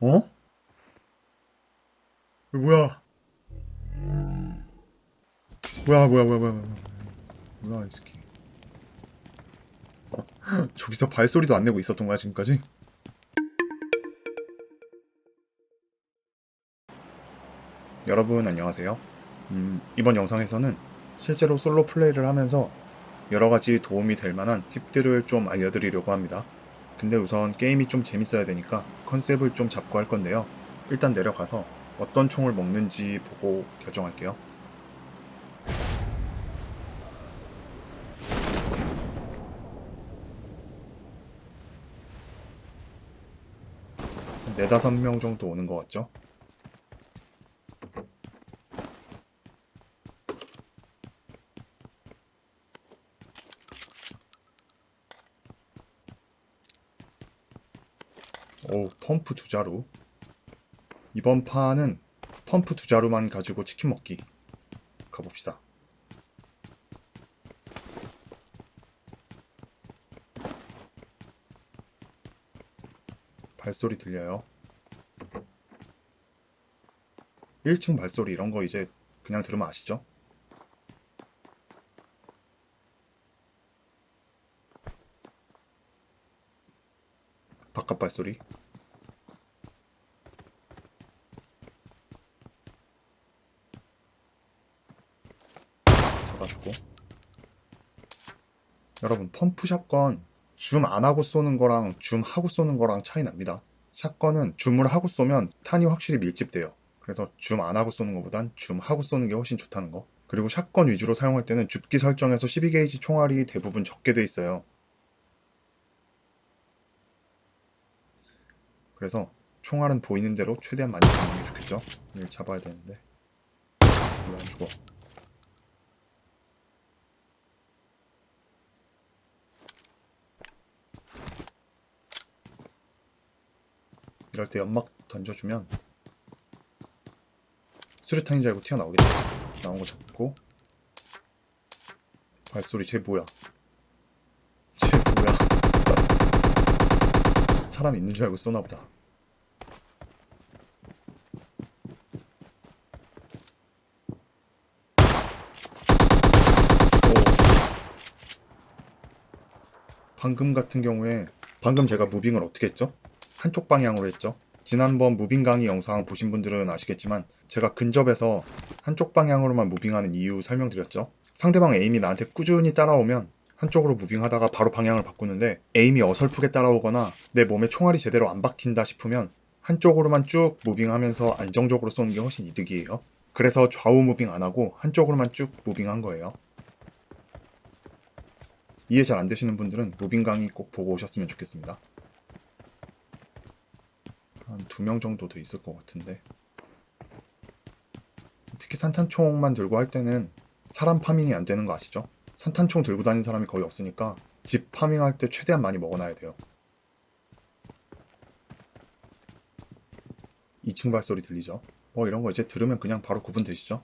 어? 뭐야? 뭐야 뭐야 뭐야 뭐야 뭐야 이 새끼 어, 저기서 발소리도 안 내고 있었던 거야 지금까지? 여러분 안녕하세요 음, 이번 영상에서는 실제로 솔로 플레이를 하면서 여러 가지 도움이 될 만한 팁들을 좀 알려드리려고 합니다 근데 우선 게임이 좀 재밌어야 되니까 컨셉을 좀 잡고 할 건데요 일단 내려가서 어떤 총을 먹는지 보고 결정할게요 한 네다섯 명 정도 오는 것 같죠? 오, 펌프 두 자루. 이번 판은 펌프 두 자루만 가지고 치킨 먹기. 가봅시다. 발소리 들려요. 1층 발소리 이런 거 이제 그냥 들으면 아시죠? 바깥 발소리. 잡아주고. 여러분, 펌프 샷건 줌 안 하고 쏘는 거랑 줌 하고 쏘는 거랑 차이 납니다. 샷건은 줌을 하고 쏘면 탄이 확실히 밀집돼요. 그래서 줌 안 하고 쏘는 것보단 줌 하고 쏘는 게 훨씬 좋다는 거. 그리고 샷건 위주로 사용할 때는 줍기 설정에서 12게이지 총알이 대부분 적게 돼 있어요. 그래서 총알은 보이는 대로 최대한 많이 잡는 게 좋겠죠? 얘를 잡아야 되는데 왜안 죽어? 이럴 때 연막 던져주면 수류탄인 줄 알고 튀어나오겠죠? 나온 거 잡고 발소리 쟤 뭐야? 쟤 뭐야? 사람 있는 줄 알고 쏘나 보다. 방금 같은 경우에 방금 제가 무빙을 어떻게 했죠? 한쪽 방향으로 했죠. 지난번 무빙 강의 영상 보신 분들은 아시겠지만 제가 근접해서 한쪽 방향으로만 무빙하는 이유 설명드렸죠. 상대방 에임이 나한테 꾸준히 따라오면 한쪽으로 무빙하다가 바로 방향을 바꾸는데 에임이 어설프게 따라오거나 내 몸에 총알이 제대로 안 박힌다 싶으면 한쪽으로만 쭉 무빙하면서 안정적으로 쏘는 게 훨씬 이득이에요. 그래서 좌우 무빙 안 하고 한쪽으로만 쭉 무빙한 거예요. 이해 잘 안 되시는 분들은 무빙 강의 꼭 보고 오셨으면 좋겠습니다. 한 두 명 정도 더 있을 것 같은데. 특히 산탄총만 들고 할 때는 사람 파밍이 안 되는 거 아시죠? 산탄총 들고 다니는 사람이 거의 없으니까 집 파밍할 때 최대한 많이 먹어놔야 돼요. 2층 발소리 들리죠? 뭐 이런 거 이제 들으면 그냥 바로 구분되시죠?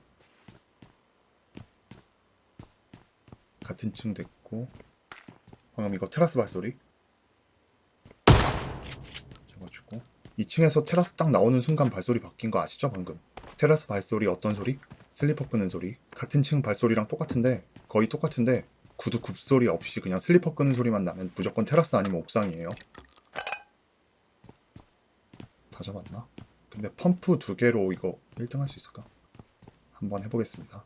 같은 층 됐고 방금 이거 테라스 발소리 잡아주고 2층에서 테라스 딱 나오는 순간 발소리 바뀐 거 아시죠 방금 테라스 발소리 어떤 소리? 슬리퍼 끄는 소리 같은 층 발소리랑 똑같은데 거의 똑같은데 구두 굽소리 없이 그냥 슬리퍼 끄는 소리만 나면 무조건 테라스 아니면 옥상이에요 다 잡았나? 근데 펌프 두 개로 이거 1등 할 수 있을까? 한번 해보겠습니다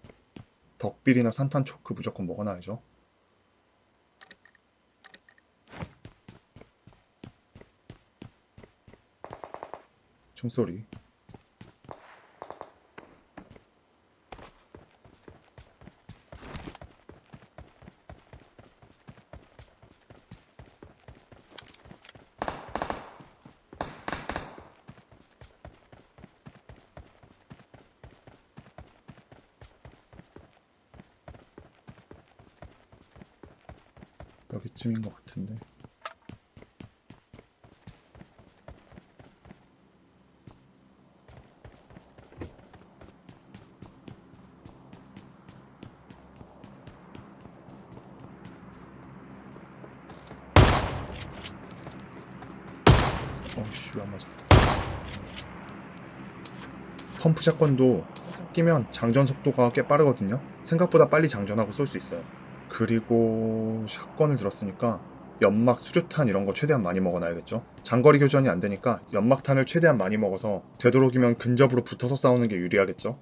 덕빌이나 산탄 초크 무조건 먹어놔야죠 총소리 여기쯤인 것 같은데 맞아 펌프 샷건도 끼면 장전 속도가 꽤 빠르거든요. 생각보다 빨리 장전하고 쏠 수 있어요. 그리고 샷건을 들었으니까 연막, 수류탄 이런 거 최대한 많이 먹어놔야겠죠. 장거리 교전이 안 되니까 연막탄을 최대한 많이 먹어서 되도록이면 근접으로 붙어서 싸우는 게 유리하겠죠.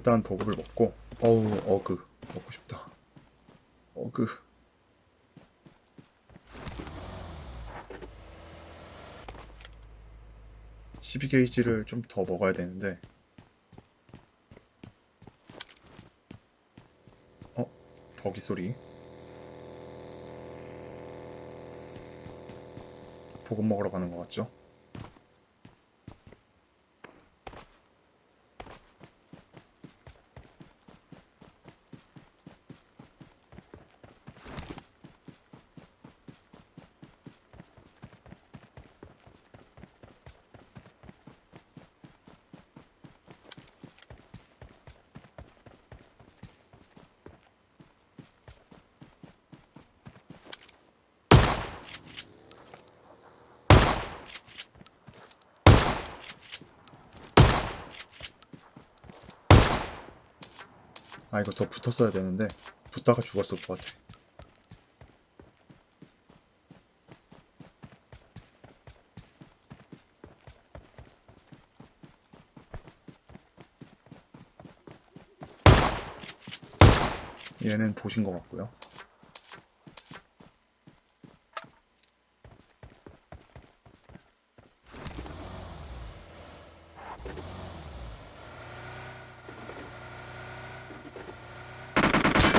일단 보급을 먹고 어우 어그 먹고 싶다. 어그. (12 게이지를 좀 더 먹어야 되는데. 어? 버기 소리. 보급 먹으러 가는 것 같죠 아 이거 더 붙었어야 되는데 붙다가 죽었을 것 같아. 얘는 보신 것 같고요.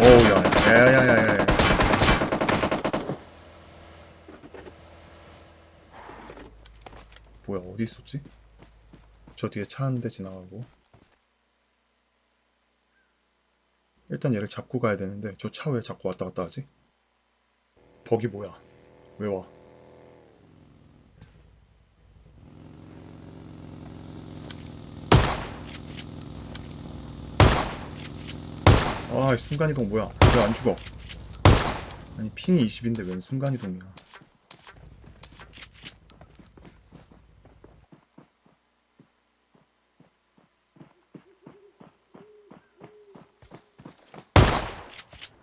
오우 야, 야야야야야. 뭐야 어디 있었지? 저 뒤에 차 한 대 지나가고. 일단 얘를 잡고 가야 되는데 저 차 왜 자꾸 왔다 갔다 하지? 버기 뭐야? 왜 와? 아, 이 순간이동 뭐야? 왜 안 죽어? 아니, 핑이 20인데 웬 순간이동이야?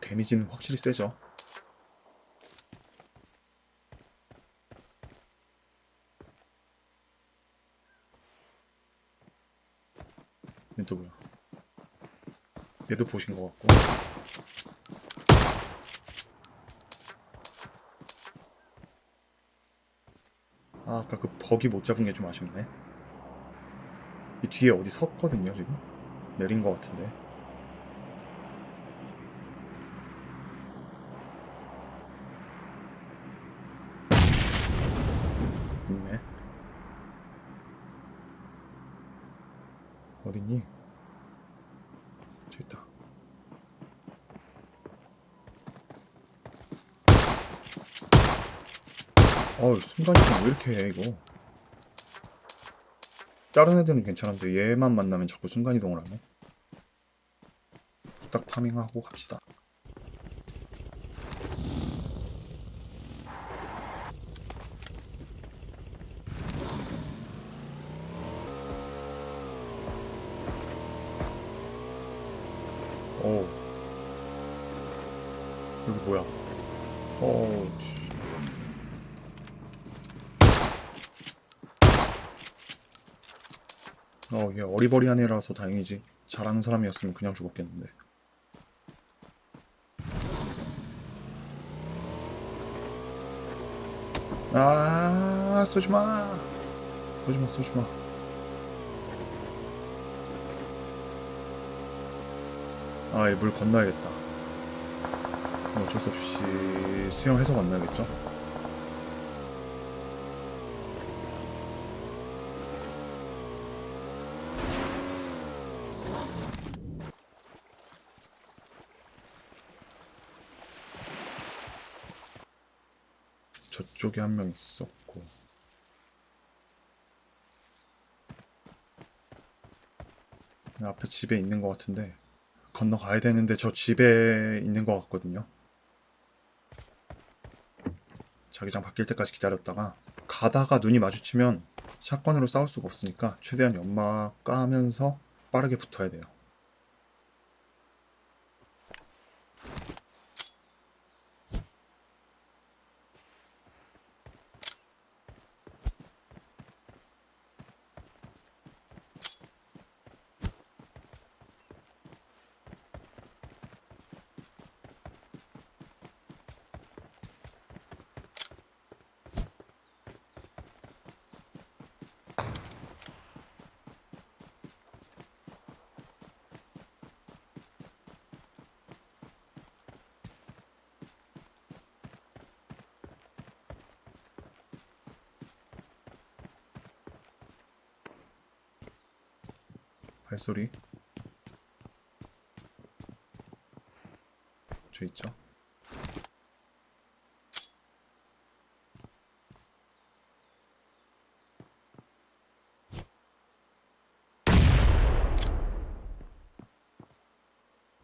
데미지는 확실히 세죠. 얘또 뭐야? 얘도 보신 것 같고. 아, 아까 그 버기 못 잡은 게 좀 아쉽네. 이 뒤에 어디 섰거든요, 지금? 내린 것 같은데. 있네. 어딨니? 저기 있다. 어우, 순간이동 왜 이렇게 해, 이거? 다른 애들은 괜찮은데 얘만 만나면 자꾸 순간이동을 하네. 딱 파밍하고 갑시다. 오. 여기 뭐야? 오. 씨. 어, 얘 어리버리한 애라서 다행이지. 잘하는 사람이었으면 그냥 죽었겠는데. 아, 쏘지 마. 쏘지 마, 쏘지 마. 아, 이 물 건너야겠다. 그럼 어쩔 수 없이 수영해서 건너야겠죠? 저쪽에 한명 있었고 앞에 집에 있는 것 같은데 건너가야 되는데 저 집에 있는 것 같거든요. 자기장 바뀔 때까지 기다렸다가 가다가 눈이 마주치면 샷건으로 싸울 수가 없으니까 최대한 연막 까면서 빠르게 붙어야 돼요. 발소리. 저 있죠?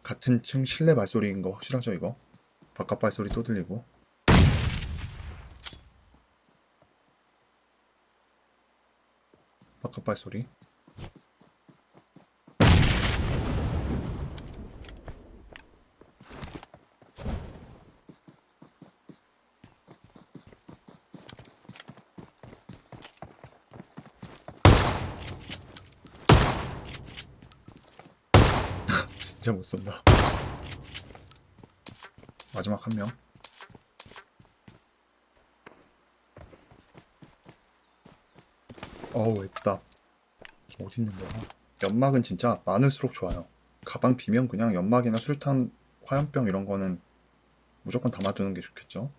같은 층 실내 발소리인 거 확실하죠 이거? 바깥 발소리 또 들리고 바깥 발소리 진짜 못 쏜다. 마지막 한 명. 어우, 했다. 어디 있는 거야? 연막은 진짜 많을수록 좋아요. 가방 비면 그냥 연막이나 수류탄, 화염병 이런 거는 무조건 담아두는 게 좋겠죠?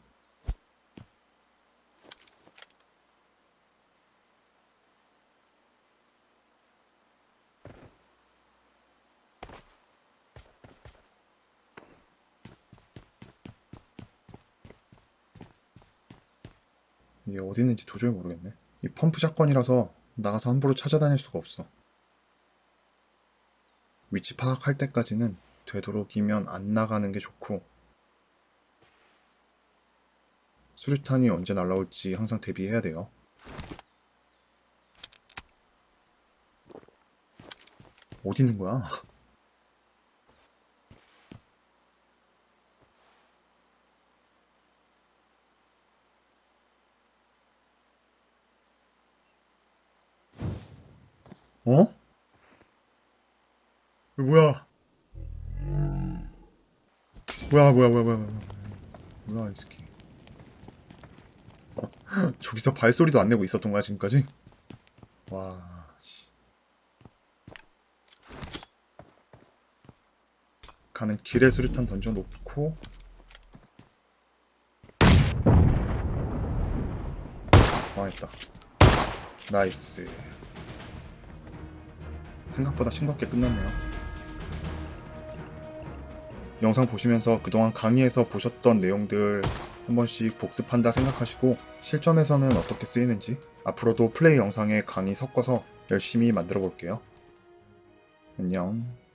이게 어디 있는지 도저히 모르겠네. 이 펌프 샷건이라서 나가서 함부로 찾아다닐 수가 없어. 위치 파악할 때까지는 되도록이면 안 나가는 게 좋고 수류탄이 언제 날라올지 항상 대비해야 돼요. 어디 있는 거야? 어? 뭐야? 뭐야 뭐야 뭐야 뭐야 뭐야 이 새끼 어, 저기서 발소리도 안 내고 있었던 거야 지금까지? 와 씨. 가는 길에 수류탄 던져놓고 망했다 나이스 생각보다 싱겁게 끝났네요. 영상 보시면서 그동안 강의에서 보셨던 내용들 한 번씩 복습한다 생각하시고 실전에서는 어떻게 쓰이는지 앞으로도 플레이 영상에 강의 섞어서 열심히 만들어 볼게요. 안녕.